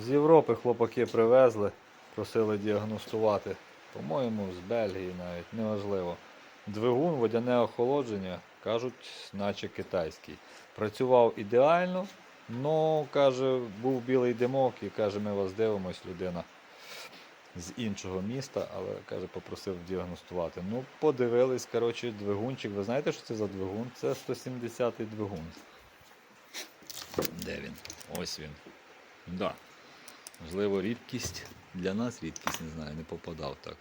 З Європи хлопаки привезли, просили діагностувати. По-моєму, з Бельгії навіть, неважливо. Двигун, водяне охолодження, кажуть, наче китайський. Працював ідеально, але каже, був білий димок і каже, ми вас дивимось, людина з іншого міста, але каже, попросив діагностувати. Ну, подивились, коротше, двигунчик. Ви знаєте, що це за двигун? Це 170-й двигун. Де він? Ось він. Да. Можливо, рідкість. Для нас рідкість, не знаю, не попадав так.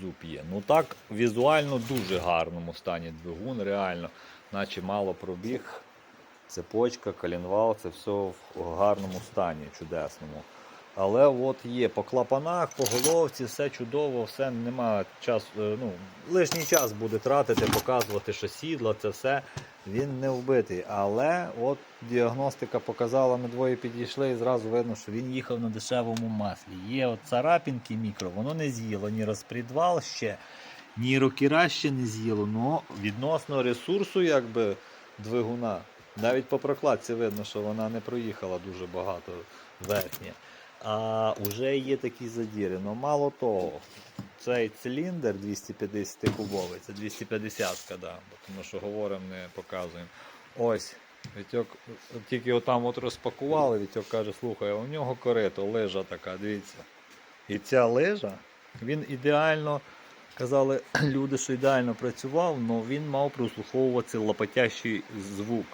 Зуб є. Ну так, візуально дуже гарному стані двигун, реально, наче мало пробіг. Цепочка, колінвал, це все в гарному стані, чудесному. Але от є по клапанах, по головці, все чудово, все нема часу. е, Ну, лишній час буде тратити, показувати, що сідло, це все. Він не вбитий. Але от діагностика показала, ми двоє підійшли і зразу видно, що він їхав на дешевому маслі. Є от царапінки мікро, воно не з'їло ні розпредвал ще, ні рокіра ще не з'їло. Ну, відносно ресурсу, якби двигуна. Навіть по прокладці видно, що вона не проїхала дуже багато верхня. А вже є такі задіри. Ну мало того, цей циліндр 250 кубовий, це 250 да, тому що говоримо, не показуємо. Ось. Вітьок тільки отам от розпакували, Вітьок каже, слухай, у нього корито, лижа така, дивіться. І ця лижа, він ідеально, казали люди, що ідеально працював, але він мав прослуховувати лопатящий звук.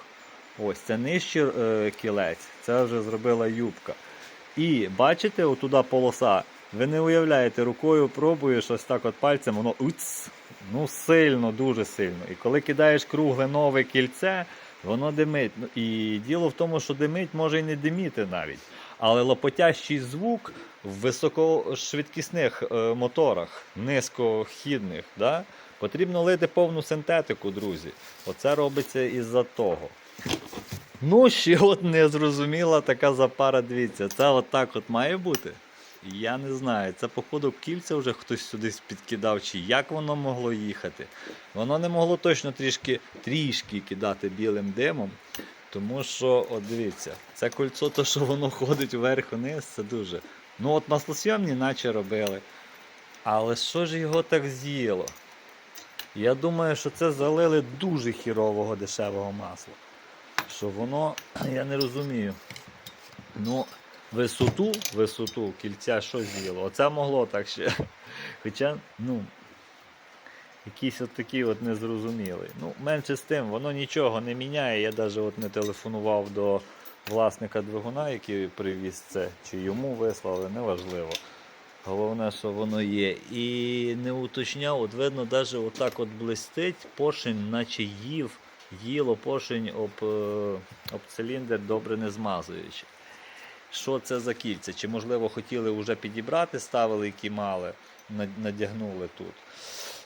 Ось це нижче е, кілець, це вже зробила юбка. І бачите, отуда полоса. Ви не уявляєте, рукою пробуєш ось так от пальцем, воно уц, ну сильно, дуже сильно. І коли кидаєш кругле нове кільце, воно димить. Ну, І діло в тому, що димить може і не диміти навіть. Але лопотящий звук в високошвидкісних е, моторах, низькохідних, да, потрібно лити повну синтетику, друзі. Оце робиться із-за того. Ну, ще от незрозуміла така запара, дивіться, це отак от має бути. Я не знаю, це походу кільця вже хтось сюди підкидав, чи як воно могло їхати. Воно не могло точно трішки трішки кидати білим димом. Тому що, от дивіться, це кольцо, то що воно ходить вверх-вниз, це дуже. Ну от маслосйомні наче робили. Але що ж його так з'їло? Я думаю, що це залили дуже хірового дешевого масла що воно, я не розумію. Ну, висоту, висоту кільця що з'їло? Оце могло так ще. Хоча, ну, якийсь от такий от незрозумілий. Ну, менше з тим, воно нічого не міняє. Я навіть от не телефонував до власника двигуна, який привіз це, чи йому вислали, неважливо. Головне, що воно є. І не уточняв, от видно, навіть отак от блистить, поршень, наче їв їло поршень об, е, об циліндр, добре не змазуючи. Що це за кільця? Чи, можливо, хотіли вже підібрати, ставили, які мали, надягнули тут.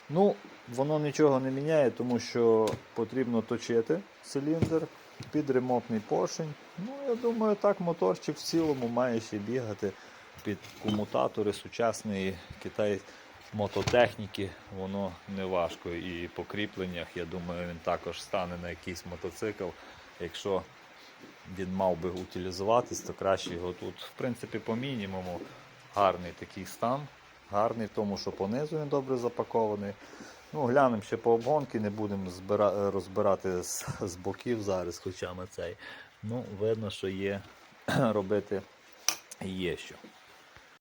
Ну, воно нічого не міняє, тому що потрібно точити циліндр під ремонтний поршень. Ну, я думаю, так моторчик в цілому має ще бігати під комутатори сучасної Китай мототехніки, воно не важко. І по кріпленнях, я думаю, він також стане на якийсь мотоцикл. Якщо він мав би утилізуватись, то краще його тут, в принципі, по мінімуму гарний такий стан. Гарний тому, що понизу він добре запакований. Ну, глянемо ще по обгонки, не будемо збира... розбирати з, з боків зараз, хоча ми цей. Ну, видно, що є робити є що.